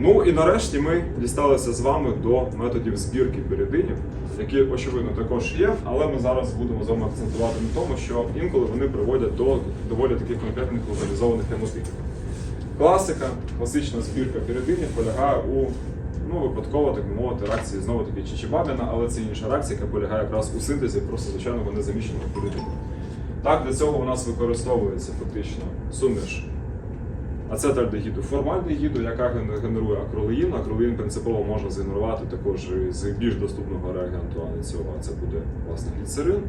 Ну і нарешті ми дісталися з вами до методів збірки піридинів, які очевидно також є, але ми зараз будемо з вами акцентувати на тому, що інколи вони приводять до доволі таких конкретних локалізованих емотипів. Класика, класична збірка піридинів полягає у ну, випадково, так би мовити, реакції знову таки Чичибабіна, але це інша реакція, яка полягає якраз у синтезі просто звичайного незаміщеного піридину. Так, для цього у нас використовується фактично суміш ацетальдегіду, формальдегіду, яка генерує акролеїн. Акролеїн принципово можна згенерувати також з більш доступного реагенту, а не цього, це буде власне гліцерин.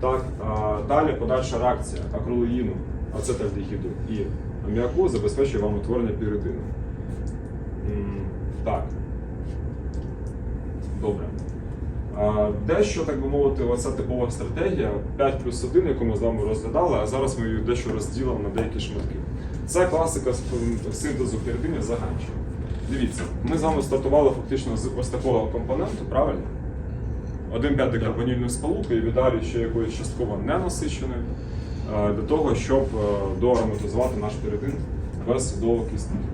Так, а далі подальша реакція акролеїну, ацетальдегіду і аміаку забезпечує вам утворення піридину. Так. Добре. Дещо, так би мовити, оця типова стратегія 5 плюс 1, яку ми з вами розглядали, а зараз ми її дещо розділимо на деякі шматки. Це класика синтезу піридинів заганчів. Дивіться, ми з вами стартували фактично з ось такого компоненту, правильно? 1,5 декарбонільної сполуки і віддалі ще якоїсь частково ненасиченої, е, для того, щоб е, доароматизувати наш піридин без судового доокисників.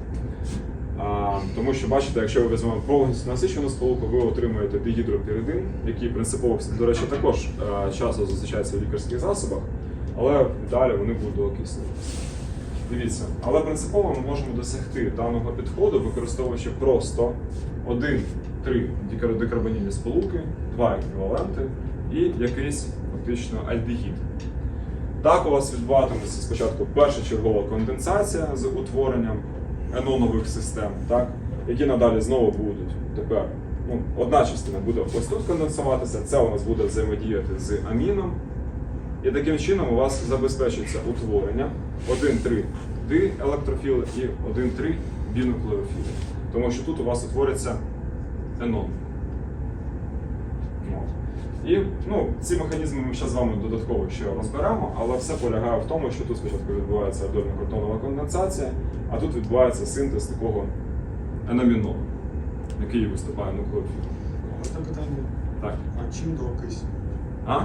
Тому що бачите, якщо ви візьмемо повністю насичену сполуку, ви отримаєте дигідропіридин, який принципово, до речі, також е, часто зустрічається в лікарських засобах, але далі вони будуть доокислюватися. Дивіться, але принципово ми можемо досягти даного підходу, використовуючи просто 1-3 декарбонільні сполуки, два еквіваленти і якийсь фактично альдегід. Так у вас відбуватиметься спочатку першочергова конденсація з утворенням енонових систем, так, які надалі знову будуть тепер. Ну, одна частина буде ось тут конденсуватися, це у нас буде взаємодіяти з аміном. І таким чином у вас забезпечиться утворення 1,3 ди електрофіли і 1,3 бінуклеофіли. Тому що тут у вас утвориться енон. І ну, ці механізми ми ще з вами додатково ще розберемо, але все полягає в тому, що тут спочатку відбувається альдольно-картонова конденсація, а тут відбувається синтез такого енамінону, який виступає нуклеофілом. Можна питання? Так. А чим до? А?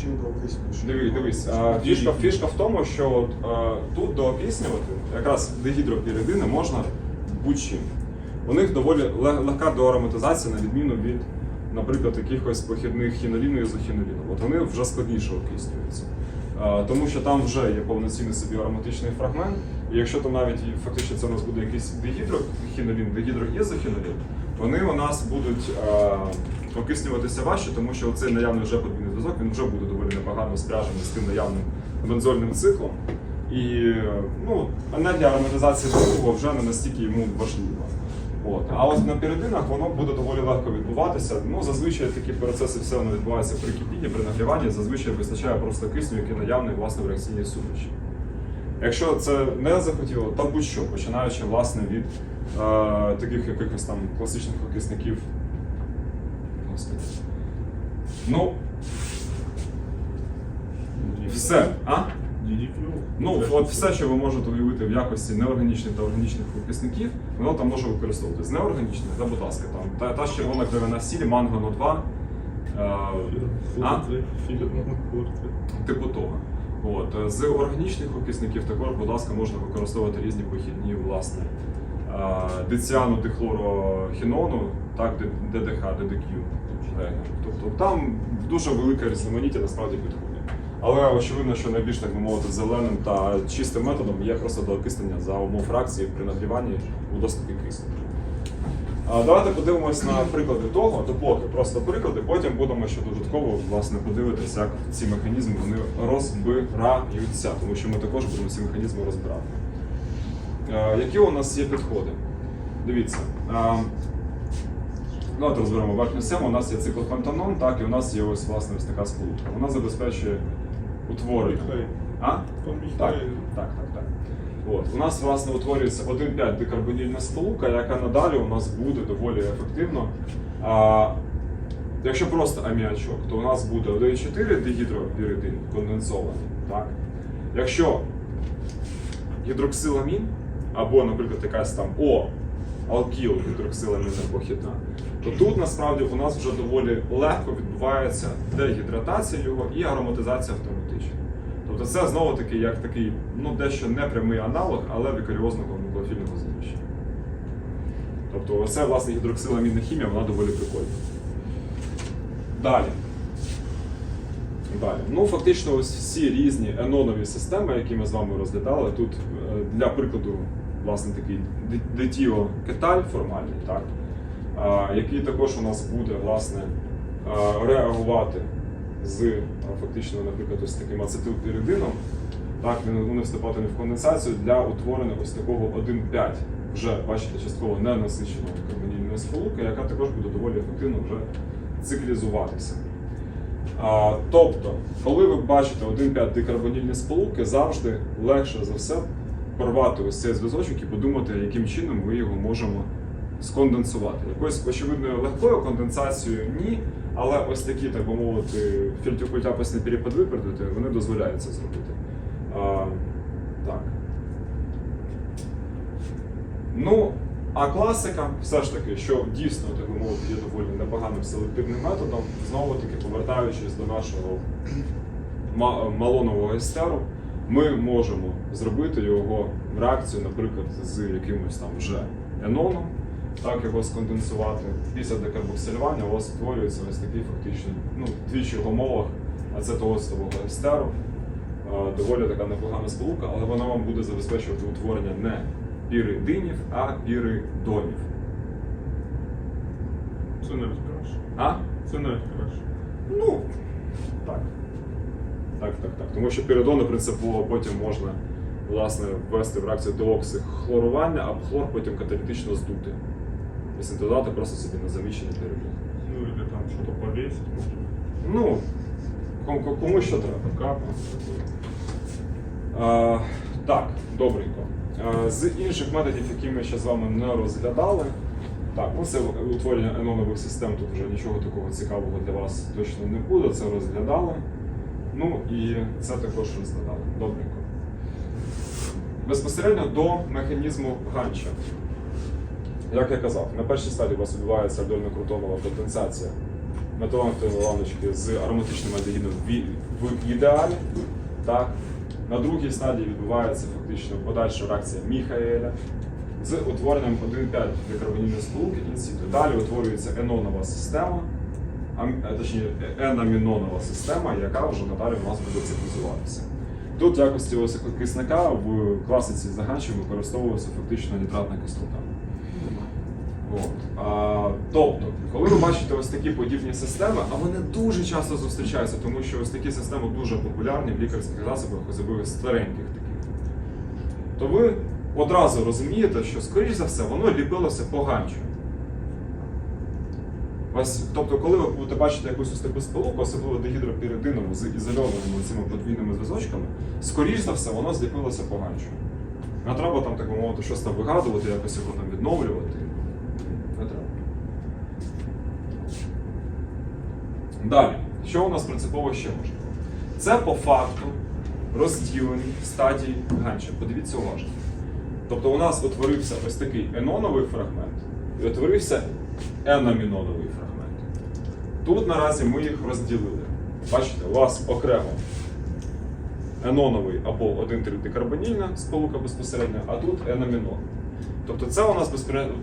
Чим до кисню? Що- Дивись, дивись, а, фішка, фішка в тому, що от, а, тут доокиснювати якраз дегідропіридини можна будь-чим. У них доволі ле- легка доароматизація, на відміну від, наприклад, якихось похідних хіноліну і ізохіноліну. От вони вже складніше окиснюються. Тому що там вже є повноцінний собі ароматичний фрагмент, і якщо там навіть фактично це у нас буде якийсь дегідрохінолін, дегідроєзохінолін, вони у нас будуть а, окиснюватися важче, тому що цей наявний вже подвійний зв'язок він вже буде доволі непогано спряжений з тим наявним бензольним циклом. І ну, енергія ароматизації другого вже не настільки йому важлива. От. А от на піридинах воно буде доволі легко відбуватися. Ну, зазвичай такі процеси все воно відбувається при кипінні, при нагріванні, зазвичай вистачає просто кисню, який наявний власне в реакційній суміші. Якщо це не захотіло, то будь-що, починаючи власне від е, таких якихось там класичних окисників. Господи. Ну, все. А? Ну, от все, що ви можете уявити в якості неорганічних та органічних випускників, воно там може використовуватись. Неорганічних, та, будь ласка, там та, та ж червона кровяна сіль, мангано 2, е, типу того. От. е, З органічних окисників також, будь ласка, можна використовувати різні похідні, власне, е, диціану дихлорохінону, так, ДДХ, ДДК. Е, Тобто там дуже велика різноманіття насправді підходить. Але очевидно, що найбільш так би мовити зеленим та чистим методом є просто доокиснення за умов фракції при нагріванні у доступі кисню. Давайте подивимось на приклади того, допоки просто приклади, потім будемо ще додатково власне подивитися, як ці механізми вони розбираються, тому що ми також будемо ці механізми розбирати. Які у нас є підходи? Дивіться. Давайте розберемо верхню схему. У нас є циклопентанон, так, і у нас є ось власне ось така сполука. Вона забезпечує утворення. А? Так, так, так, так. От. У нас власне утворюється 1,5 декарбонільна сполука, яка надалі у нас буде доволі ефективно. А, якщо просто аміачок, то у нас буде 1,4 дегідропіридин конденсований. Так? Якщо гідроксиламін, або, наприклад, якась там О, алкіл гідроксиламіна похідна, то тут насправді у нас вже доволі легко відбувається дегідратація його і ароматизація автоматична. Тобто це знову таки як такий, ну дещо непрямий аналог, але вікаріозного нуклеофільного знищення. Тобто оце власне гідроксиламінна хімія, вона доволі прикольна. Далі. Далі. Ну, фактично, ось всі різні енонові системи, які ми з вами розглядали. Тут е, для прикладу, власне, такий детіо кеталь формальний, так? який також у нас буде власне реагувати з фактично, наприклад, ось таким ацетилпіридином. Так, буде вступати в конденсацію для утворення ось такого 1,5, вже бачите, частково ненасиченого карбонільної сполуки, яка також буде доволі ефективно вже циклізуватися. А, тобто, коли ви бачите 1,5 дикарбонільні сполуки, завжди легше за все порвати ось цей зв'язочок і подумати, яким чином ми його можемо сконденсувати. Якоюсь очевидною легкою конденсацією ні, але ось такі, так би мовити, фільтюкультяписні перепадвипердити, вони дозволяють це зробити. А, так. Ну, а класика, все ж таки, що дійсно, так би мовити, є доволі непоганим селективним методом, знову таки повертаючись до нашого малонового естеру, ми можемо зробити його реакцію, наприклад, з якимось там вже еноном, так його сконденсувати. Після декарбоксилювання у вас утворюється ось такий фактично ну, двічі в умовах ацетоостового естеру. Е, Доволі така непогана сполука, але вона вам буде забезпечувати утворення не піридинів, а піридонів. Це навіть краще. А? Це навіть краще. Ну, так. Так, так, так. Тому що піридони принципово потім можна власне, ввести в реакцію деоксихлорування, а хлор потім каталітично здути. І синтезувати просто собі на заміщений піридон. Ну или там что-то повесить. Ну, кому, кому що треба. Капа. А, так, добренько. А, з інших методів, які ми ще з вами не розглядали, так, ну це утворення енонових систем, тут вже нічого такого цікавого для вас точно не буде, це розглядали. Ну і це також розглядали. Добренько. Безпосередньо до механізму ганча. Як я казав, на першій стадії у вас відбувається альдольно-крутонова конденсація металонової ланочки з ароматичним альдегідом в, ідеалі. Так? На другій стадії відбувається фактично подальша реакція Міхаеля з утворенням 1,5 декарбонільної сполуки інсіту. Далі утворюється енонова система, ам- е, точніше енамінонова система, яка вже надалі у нас буде циклізуватися. Тут в якості окислника в класиці заганчів використовується фактично нітратна кислота. От. А, тобто, коли ви бачите ось такі подібні системи, а вони дуже часто зустрічаються, тому що ось такі системи дуже популярні в лікарських засобах, особливо стареньких таких, то ви одразу розумієте, що, скоріш за все, воно ліпилося поганчо. Ось, тобто, коли ви будете бачити якусь ось таку сполуку, особливо дегідропіридинову з ізольованими цими подвійними зв'язочками, скоріш за все, воно зліпилося поганчо. Не треба там, так мовити, щось там вигадувати, якось його там відновлювати. Не треба. Далі, що у нас принципово ще може? Це по факту розділені стадії ганча. Подивіться уважно. Тобто у нас утворився ось такий еноновий фрагмент і утворився енаміноновий фрагмент. Тут наразі ми їх розділили. Бачите, у вас окремо еноновий або 1,3 декарбонільна сполука безпосередньо, а тут енамінон. Тобто це у нас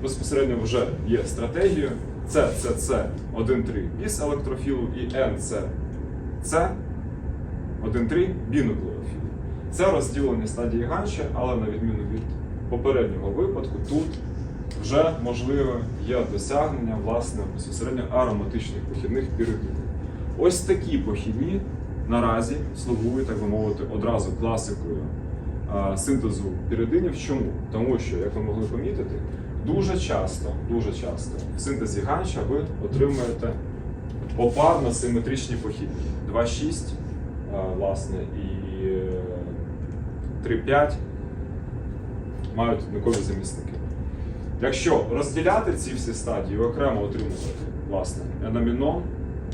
безпосередньо вже є стратегією. Це ЦЦ 1,3 біс електрофілу і НЦ 1,3 бінуклеофілу. Це розділені стадії ганча, але на відміну від попереднього випадку, тут вже можливе є досягнення власне безпосередньо ароматичних похідних піридинів. Ось такі похідні наразі слугують, так би мовити, одразу класикою синтезу піридинів. Чому? Тому що, як ви могли помітити, дуже часто, дуже часто в синтезі ганча ви отримуєте попарно симетричні похідні. 2,6, а, власне, і е, 3,5 мають однакові замісники. Якщо розділяти ці всі стадії, окремо отримувати власне енамінон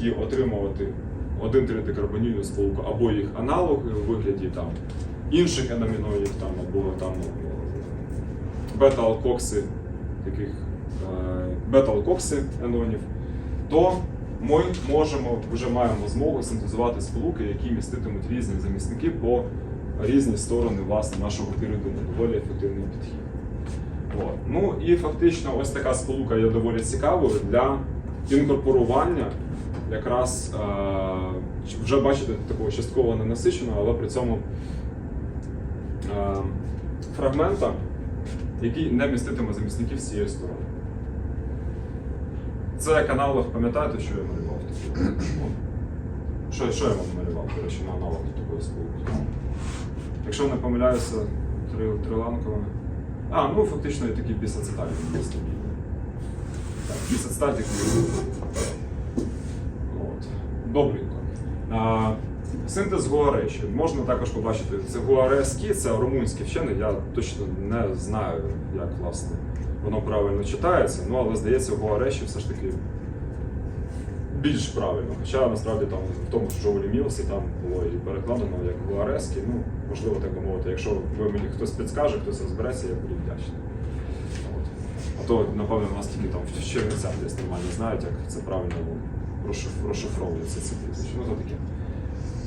і отримувати 1,3 декарбонільну сполуку або їх аналоги у вигляді там інших енаміноїдів там або там бета-алкокси, таких бета-алкокси енонів, то ми можемо вже маємо змогу синтезувати сполуки, які міститимуть різні замісники по різні сторони власне нашого піридину. Доволі ефективний підхід. От. Ну і фактично ось така сполука є доволі цікавою для інкорпорування якраз е, вже бачите такого частково ненасиченого, але при цьому е, фрагмента, який не міститиме замісників з цієї сторони. Це як аналог, пам'ятаєте, що я малював? Що, що я вам малював, до речі, на аналог такої сполуки? Якщо не помиляюся, три, триланкова. А, ну фактично і такий бісацетальний стабільний. Так, бісацетальний От. Добренько. А, синтез гуареші. Можна також побачити, це гуареські, це румунські вчені. Я точно не знаю, як власне воно правильно читається, ну але здається, гуареші все ж таки більш правильно. Хоча насправді там в тому ж Джоулі Мілсі там було і перекладено як гуареські. Ну, можливо, так би мовити. Якщо ви мені хтось підскаже, хтось розбереться, я буду вдячний. А то, напевно, у нас тільки там в Чернівцях десь нормально знають, як це правильно розшиф- розшифровується ці прізвища. Ну, то таке.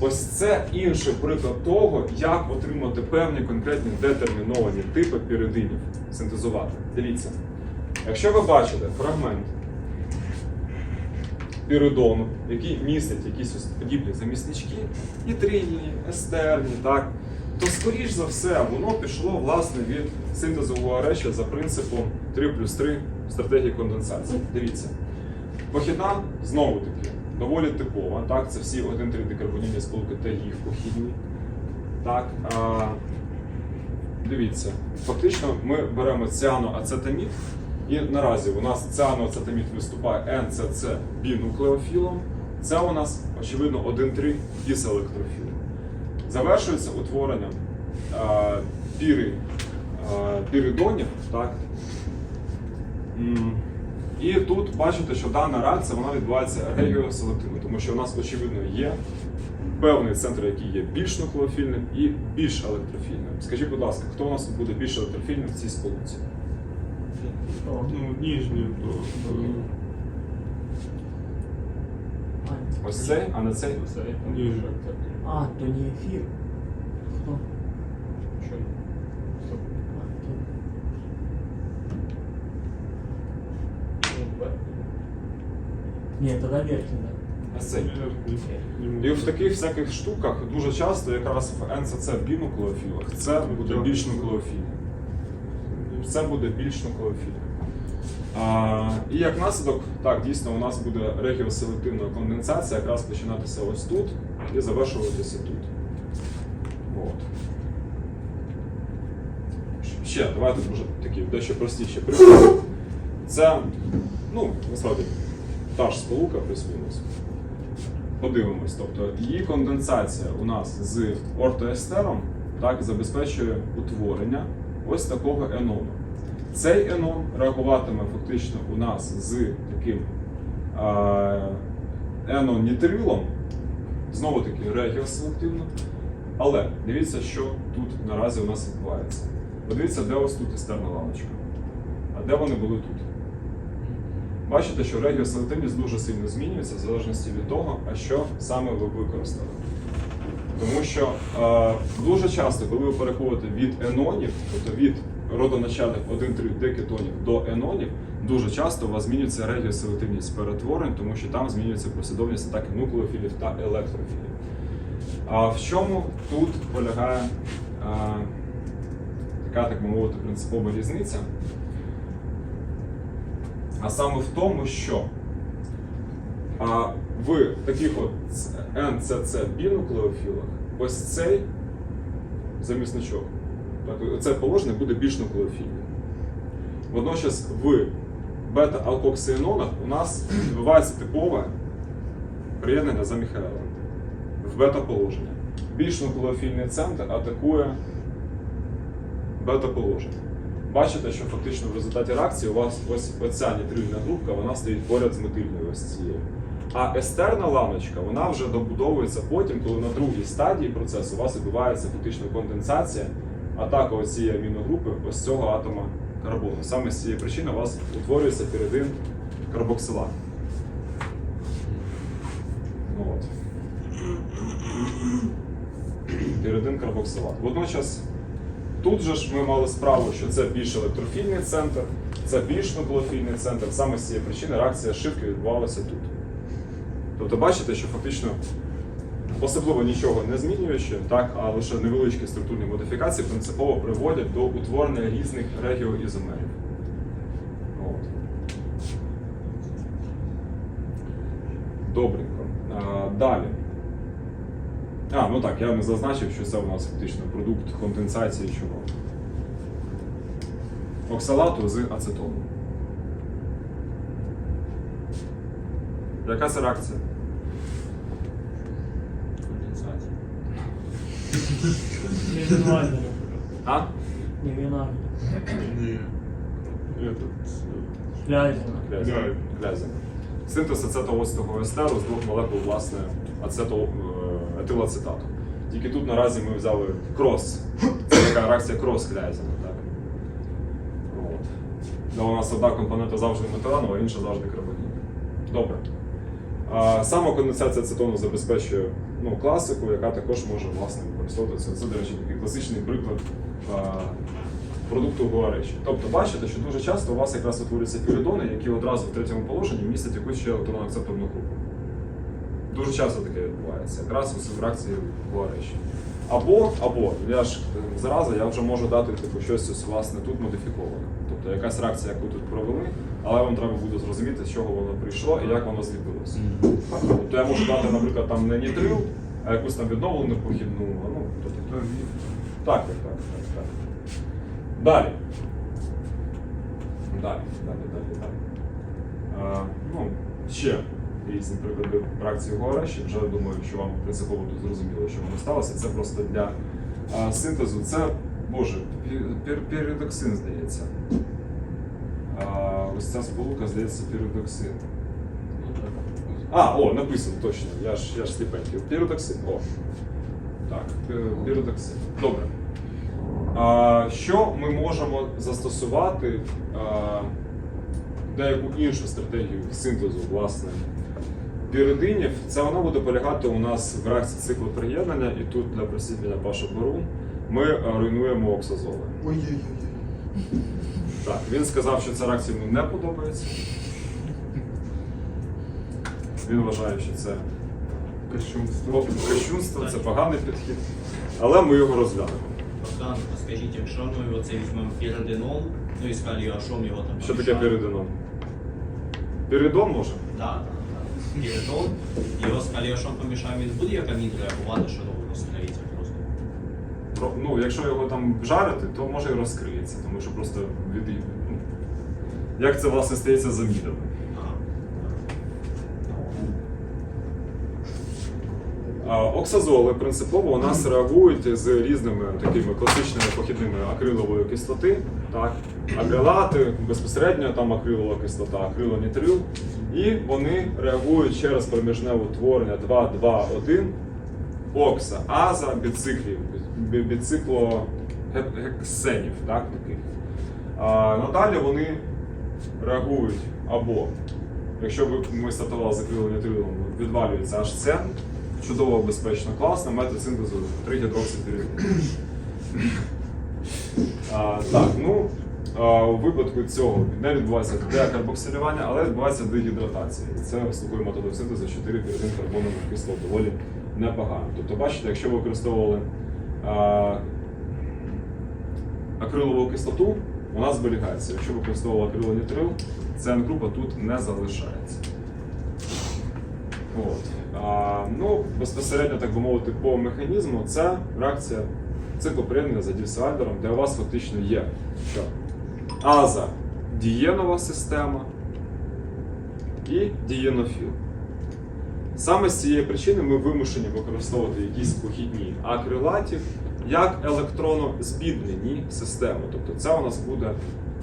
Ось це інший приклад того, як отримати певні конкретні детерміновані типи піридинів, синтезувати. Дивіться, якщо ви бачите фрагмент піридону, який містить якісь ось подібні заміснички, нітрильні, естерні, так, то скоріш за все воно пішло власне від синтезу гуареші за принципом 3 плюс 3 стратегії конденсації. Дивіться. Похідна знову таки доволі типова. Так, це всі 1-3 декарбонільні сполуки та їх похідні. Так, а, дивіться, фактично ми беремо ціаноацетамід, і наразі у нас ціаноацетамід виступає НЦЦ бінуклеофілом. Це у нас, очевидно, 1-3 діселектрофіл. Завершується утворенням а, піри, а, піридонів, так, І тут бачите, що дана реакція вона відбувається регіоселективно, тому що у нас, очевидно, є певний центр, який є більш нуклеофільним і більш електрофільним. Скажіть, будь ласка, хто у нас буде більш електрофільним в цій сполуці? Ну, то... Ось цей, а не цей? Ниже. А, то не ефір. Хто? Что? А, то... Ні, тоді верхній. Верхний. І в таких всяких штуках дуже часто якраз в НЦЦ бінуклеофілах це буде більш нуклеофільне. Це буде більш нуклеофільне. А, і як наслідок, так, дійсно, у нас буде регіоселективна конденсація якраз починатися ось тут і завершуватися тут. От. Ще, давайте дуже такі дещо простіші приклади. Це, ну, насправді, та ж сполука плюс-мінус. Подивимось, тобто її конденсація у нас з ортоестером так, забезпечує утворення ось такого енону. Цей енон реагуватиме фактично у нас з таким енонітрилом, знову таки регіоселективно. Але дивіться, що тут наразі у нас відбувається. Подивіться, де ось тут естерна лавочка. А де вони були тут? Бачите, що регіоселективність дуже сильно змінюється в залежності від того, а що саме ви використали. Тому що е, дуже часто, коли ви переходите від енонів, тобто від родоначальних 1-3 декетонів до енонів, дуже часто у вас змінюється регіоселективність перетворень, тому що там змінюється послідовність атаки нуклеофілів та електрофілів. А в чому тут полягає е, така, так би мовити, принципова різниця? А саме в тому, що в таких от НЦЦ бінуклеофілах ось цей замісничок, так, це положення буде більш нуклеофільним. Водночас в бета-алкоксиенонах у нас відбувається типове приєднання за Міхаелом в бета-положення. Більш нуклеофільний центр атакує бета-положення. Бачите, що фактично в результаті реакції у вас ось оця нітрильна групка вона стоїть поряд з метильною ось цією. А естерна ланочка вона вже добудовується потім, коли на другій стадії процесу у вас відбувається фактично конденсація, атака ось цієї аміногрупи ось цього атома карбону. Саме з цієї причини у вас утворюється піридин карбоксилат. Ну, от. Піридин карбоксилат. Водночас Тут же ж ми мали справу, що це більш електрофільний центр, це більш нуклеофільний центр. Саме з цієї причини реакція шибки відбувалася тут. Тобто бачите, що фактично особливо нічого не змінюючи, так, а лише невеличкі структурні модифікації принципово приводять до утворення різних регіоізомерів. Добренько. Далі. А, ну так, я не зазначив, що це у нас фактично продукт конденсації чого? Оксалату з ацетону. Яка це реакція? Конденсація. А? Не виноградина. Не. Этот. э, Клязина. Клязін. Да. Клязін. Синтез ацетоостого естеру з двох молекул власне ацето, е, етилацетату. Тільки тут наразі ми взяли крос. Це така реакція крос? От. Де у нас одна компонента завжди метиланова, а інша завжди карбонів. Добре. А, саме конденсація ацетону забезпечує ну, класику, яка також може власне використовуватися. Це, до речі, такий класичний приклад а, продукту гуаречі. Тобто бачите, що дуже часто у вас якраз утворюються піридони, які одразу в третьому положенні містять якусь ще електронну акцепторну групу. Дуже часто таке відбувається, якраз у реакції гуаречі. Або, або, я ж е, зараза, я вже можу дати типу, щось ось, власне тут модифіковане. Тобто якась реакція, яку тут провели, але вам треба буде зрозуміти, з чого воно прийшло і як воно зліпилося. Тобто я можу дати, наприклад, там не нітрил, а якусь там відновлену похідну. Ну, то таке. Так, так, так, так, так. Далі. Далі, далі, далі, далі. А, ну, ще різні приклади реакції Гореші. Вже думаю, що вам принципово тут зрозуміло, що воно сталося. Це просто для а, синтезу. Це, боже, пі- піридоксин, здається. А, ось ця сполука, здається, піридоксин. А, о, написано точно. Я ж, я ж сліпенький. Піридоксин. О. Так, пі- піридоксин. Добре. А, що ми можемо застосувати а, деяку іншу стратегію синтезу, власне, піридинів? Це вона буде полягати у нас в реакції циклу приєднання, і тут для присвітлення Паша Беру ми руйнуємо оксазоли. Ой-ой-ой. Так, він сказав, що ця реакція йому не подобається. Він вважає, що це Кощунство. Кощунство, це поганий підхід, але ми його розглянемо. Богдан, а скажіть, якщо ми оце візьмемо піридинол, ну і з каліашом його там Що таке піридинон? Піридон може? Так, Піридол, його з каліашом помішаємо, він буде як амін реагувати, що розкриється просто. Ну, якщо його там жарити, то може і розкриється, тому що просто від... ну, Як це власне стається заміряним. Ага. А, Оксазоли принципово у нас реагують з різними такими класичними похідними акрилової кислоти, так, акрилати, безпосередньо там акрилова кислота, акрилонітрил, і вони реагують через проміжне утворення 2,2,1 окса, аза, біциклів, бі- біцикло гексенів, так, таких. А, надалі вони реагують або, якщо ви, ми стартували з акрилонітрилом, відвалюється HCN, чудово, безпечно, класно, метод синтезу 3 гідроксипіридин. У випадку цього не відбувається декарбоксилювання, але відбувається дегідратація. Це з такою методом 4 піридин карбонових кислот доволі непогано. Тобто, бачите, якщо ви використовували а, акрилову кислоту, вона зберігається. Якщо ви використовували акрилонітрил, ця група тут не залишається. От. А, ну, безпосередньо, так би мовити, по механізму, це реакція циклу приєднання за дівсайдером, де у вас фактично є що? Аза дієнова система і дієнофіл. Саме з цієї причини ми вимушені використовувати якісь похідні акрилатів як електронно-збіднені системи. Тобто це у нас буде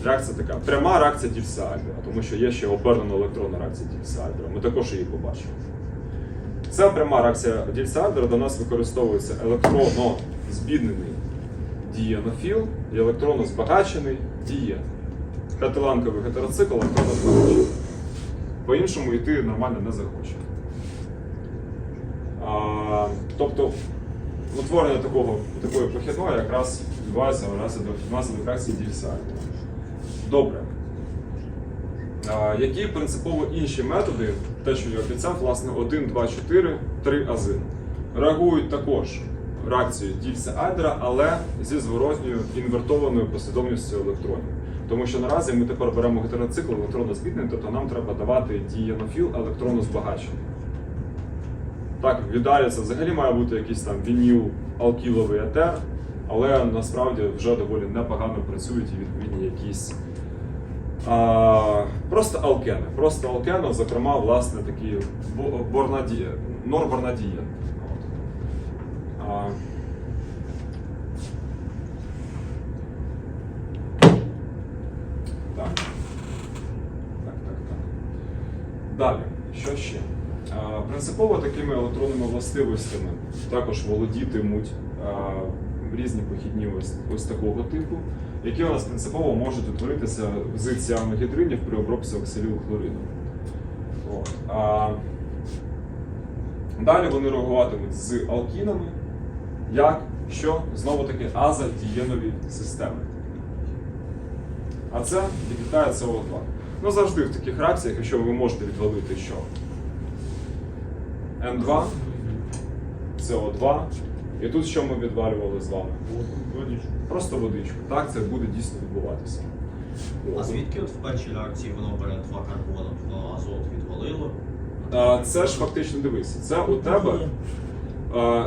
реакція така пряма реакція Дівсайдера, тому що є ще обернена електронна реакція Дівсайдера. Ми також її побачимо. Це пряма реакція Дівсайдера, до нас використовується електронно збіднений дієнофіл і електронно збагачений дієн. П'ятиланковий гетероцикл електронно збагачений. По-іншому йти нормально не захоче. А, тобто утворення такого, такої похідної якраз відбувається внаслідок реакції дільсайду. Добре. А, які принципово інші методи, те, що я обіцяв, власне, 1, 2, 4, 3 азин, реагують також реакцією дільця Айдера, але зі зворотньою інвертованою послідовністю електронів. Тому що наразі ми тепер беремо гетероцикл електронно збіднений, тобто нам треба давати дієнофіл електронно збагачений. Так, в це взагалі має бути якийсь там вініл алкіловий етер, але насправді вже доволі непогано працюють і відповідні якісь а, просто алкени. Просто алкени, зокрема, власне, такі бо- борнадія, норборнадія. От. А, Так. Так, так, так. Далі, що ще? Принципово такими електронними властивостями також володітимуть різні похідні ось, ось такого типу, які у нас принципово можуть утворитися з ціаногідринів при обробці оксилілхлориду. Далі вони реагуватимуть з алкінами, як що знову таки азодієнові системи. А це відлітає СО2. Ну завжди в таких реакціях, якщо ви можете відвалити що? N2, СО2. І тут що ми відвалювали з вами? Водичку. Просто водичку. Так, це буде дійсно відбуватися. А звідки от в першій реакції воно бере два карбони, воно азот відвалило? А, Це ж фактично дивись, це у тебе.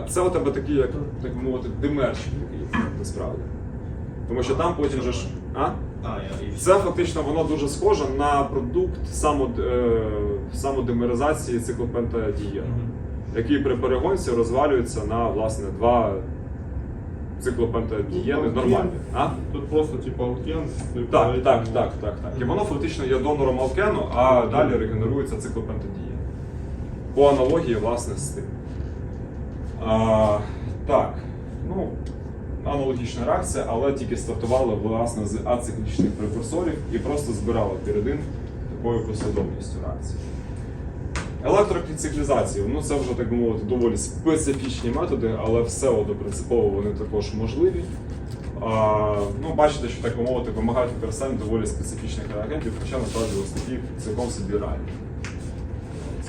Це у тебе такий, як так би мовити, димерчик такий, насправді. Тому що там потім же ж. А? А, Це фактично воно дуже схоже на продукт само, е, самодимеризації циклопентадієну, який при перегонці розвалюється на власне два циклопентадієни Ну, нормальні. А? Тут просто типа алкен. Так, так, так, так, так. І воно фактично є донором алкену, а далі регенерується циклопентадієн. По аналогії, власне, з тим. А, так, ну, аналогічна реакція, але тільки стартувала власне з ациклічних прекурсорів і просто збирала піридин такою послідовністю реакції. Електроциклізація, ну це вже так мовити доволі специфічні методи, але все одно принципово вони також можливі. А, ну, бачите, що так би мовити, вимагають використання доволі специфічних реагентів, хоча насправді ось такі цілком собі реальні.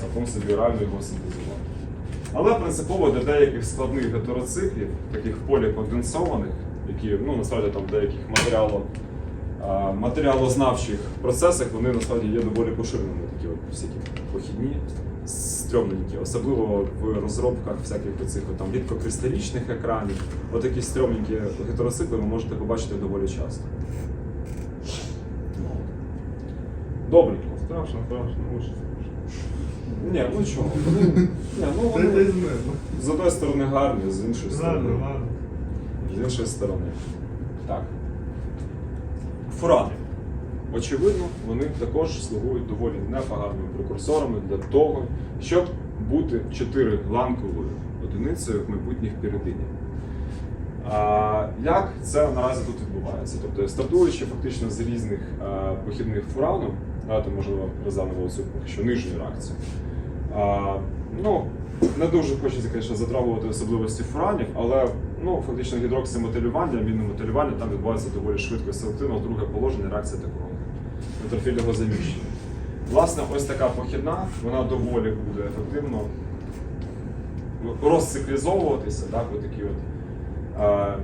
Цілком собі реально його синтезувати. Але принципово для деяких складних гетероциклів, таких поліконденсованих, які ну, насправді там в деяких матеріало, матеріалознавчих процесах вони насправді є доволі поширеними, такі от всякі похідні, стрьомненькі, особливо в розробках всяких оцих там рідкокристалічних екранів. От такі стрьомненькі гетероцикли ви можете побачити доволі часто. Добренько. Страшно, страшно, очень. Ні, ну чого? Ні, ну Це вони десь мене. з одної сторони гарні, з іншої сторони. З іншої сторони. Так. Фурани. Очевидно, вони також слугують доволі непоганими прекурсорами для того, щоб бути чотириламковою одиницею в майбутніх піридинів. А, як це наразі тут відбувається? Тобто, стартуючи фактично з різних а, похідних фуранів, давайте, можливо, розглянемо цю поки що нижню реакцію. А, ну, не дуже хочеться, звісно, затрагувати особливості фуранів, але ну, фактично гідроксиметилювання, мінометилювання там відбувається доволі швидко і селективно, друге положення реакція такого нейтрофільного заміщення. Власне, ось така похідна, вона доволі буде ефективно розциклізовуватися, так, от от. а,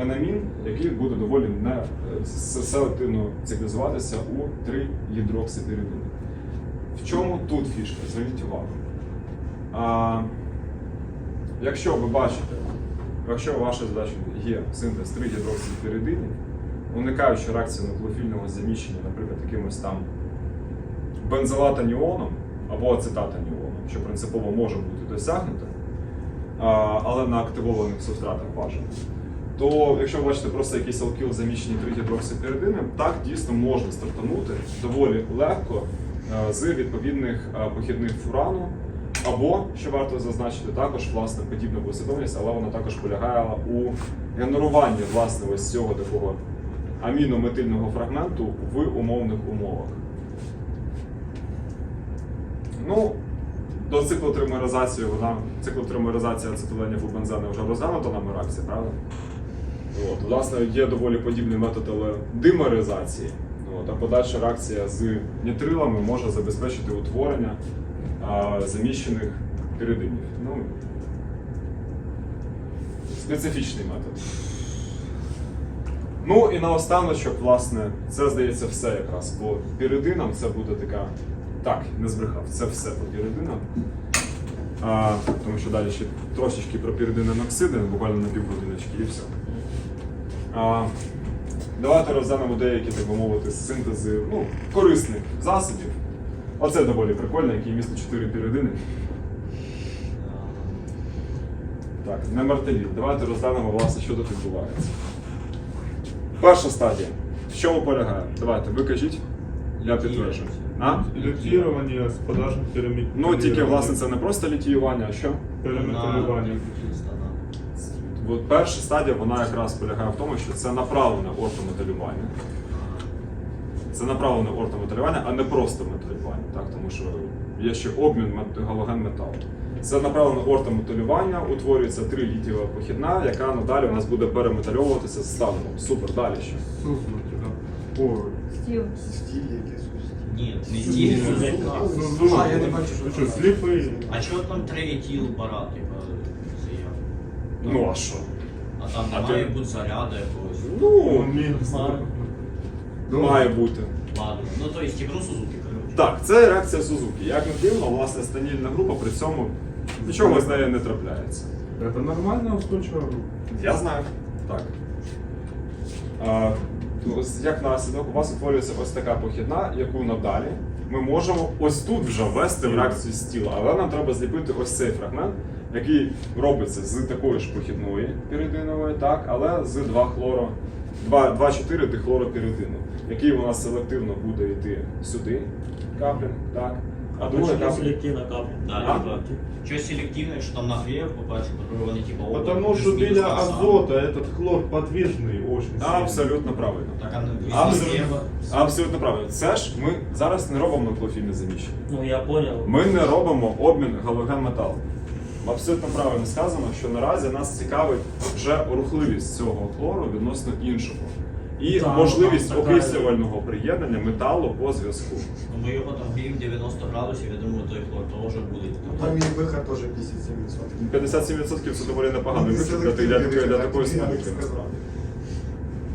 енамін, який буде доволі не е, селективно циклізуватися у 3 гідроксипіридини. В чому тут фішка? Зверніть увагу. А, якщо ви бачите, якщо ваша задача є синтез 3 гідроксипіридинів, уникаючи реакції нуклеофільного заміщення, наприклад, якимось там бензолатаніоном або ацетатаніоном, що принципово може бути досягнуто, але на активованих субстратах бажано. То якщо ви бачите просто якийсь алкіл заміщені 3 гідроксипіридини, так дійсно можна стартанути доволі легко е, з відповідних е, похідних фурану. Або, що варто зазначити, також власне подібна послідовність, але вона також полягає у генеруванні власне ось цього такого амінометильного фрагменту в умовних умовах. Ну, до циклотримеризації вона циклотримеризація ацетиленів у бензени вже розглянута на мераксі, правда? От, власне, є доволі подібний метод але димеризації. От, а подальша реакція з нітрилами може забезпечити утворення а, заміщених піридинів. Ну, специфічний метод. Ну і наостаночок, власне, це здається все якраз по піридинам. Це буде така. Так, не збрехав, це все по піридинам. А, тому що далі ще трошечки про піридини ноксиди, буквально на півгодиночки і все. А, давайте розглянемо деякі, так би мовити, синтези ну, корисних засобів. Оце доволі прикольно, який містить 4 піридини. Так, немартеліт. Давайте розглянемо, власне, що тут відбувається. Перша стадія. В чому полягає? Давайте, ви кажіть. Я підтверджую. А? Лютирование с подажным пирамид. Ну, тільки, власне, це не просто літіювання, а що? Переметалювання. От перша стадія, вона якраз полягає в тому, що це направлене ортометалювання. Це направлене ортометалювання, а не просто металювання, так? тому що є ще обмін галоген металу. Це направлене ортометалювання, утворюється трилітієва похідна, яка надалі у нас буде переметальовуватися з станом. Супер, далі да. Ой. Стіль якийсь. Ні, не ті. Сузу. А, я не бачу, що сліпий? А чого там третій бара, типа, це я? Ну а що? А там А не має ти- бути заряду якогось. Ну, Мінус. має бути. Ладно. Ну то есть ігру Сузуки, коротше. Так, це реакція Сузуки. Як не дивно, власне, станільна група при цьому нічого з нею не трапляється. Это нормальная устойчивая группа. Я знаю. Так. А, ось як наслідок, у вас утворюється ось така похідна, яку надалі ми можемо ось тут вже ввести в реакцію з тіла. Але нам треба зліпити ось цей фрагмент, який робиться з такої ж похідної піридинової, так, але з 2 хлоро. 2,4 дихлоропіридину, який у нас селективно буде йти сюди, каплінг, так. А друге капли? Да, А? типа, щось селективне, що там нагрів, по-перше, по-друге, вони типа оба Потому что для азота этот хлор подвижный очень сильно. Абсолютно правильно. Так, а не Абсолютно, абсолютно правильно. Це ж ми зараз не робимо нуклеофільне заміщення. Ну я понял. Ми не робимо обмін галоген металу. Абсолютно правильно сказано, що наразі нас цікавить вже рухливість цього хлору відносно іншого. І Так, можливість так, така- окислювального приєднання металу по зв'язку. Ну, ми його там гріємо 90 градусів, я думаю, той хлор теж буде. Там і виход теж 57%. 57% це доволі непоганий Ну, вихід для, для, для, для такої сказав.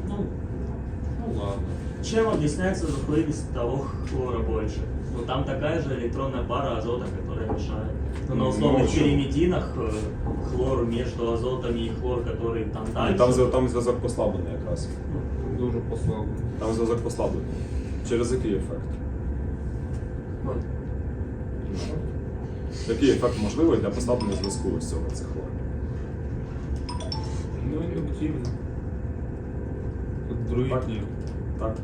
Ну, ну ладно. Чем объясняется захлывость того хлора больше? Ну там такая же электронная пара азота, которая мешает. Но на Ну, условных в общем. пиримидинах э, хлор между азотами и хлор, который там дальше. Там, зв- там зв'язок послаблений якраз. Дуже послаблений. Там зв'язок послаблений. Через який ефект? Який ефект можливий для послаблення зв'язку ось цього цих хлорів? Ну, индуктивно. Друид Так. нет. Так.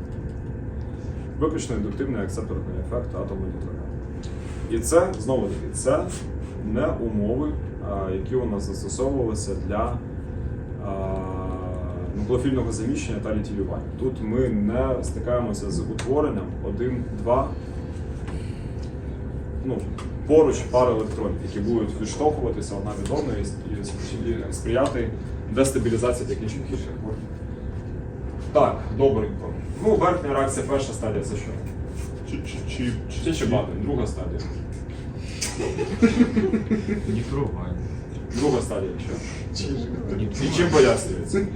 Виключно індуктивний акцепторний ефект атому нітрогену. І це, знову таки, це не умови, які у нас застосовувалися для нуклеофільного заміщення та літіювання. Тут ми не стикаємося з утворенням 1-2 ну, поруч пар електронів, які будуть відштовхуватися одна від одної і, сприяти дестабілізації технічних хірургів. Так, добренько. Ну, верхня реакція, перша стадія це що? Чип-чип. Чи чебати, друга стадія. Трогай. Друга стадія що? І чим пояснюється?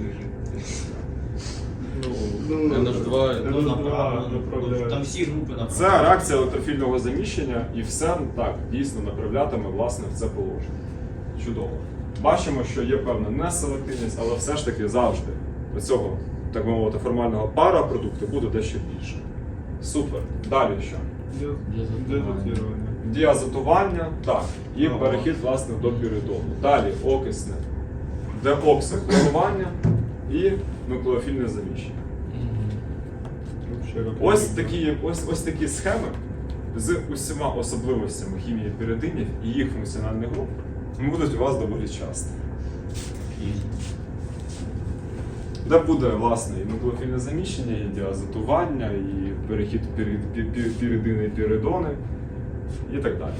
Ну, NH2, ну, NH2 направлено. Ну. Там всі групи. Це реакція електрофільного заміщення, і все так дійсно направлятиме власне в це положення. Чудово. Бачимо, що є певна неселективність, але все ж таки завжди до цього, так би мовити, формального пара продукту буде дещо більше. Супер. Далі що? Дезотирование. Діазотування, так, і Ага. перехід власне до піридону. Далі окисне, деоксихлорування і нуклеофільне заміщення. Ось такі, ось, ось такі схеми з усіма особливостями хімії піридинів і їх функціональних груп будуть у вас доволі часто. Де буде власне і нуклеофільне заміщення, і діазотування, і перехід пірид- пі- пі- піридини і піридони, і так далі.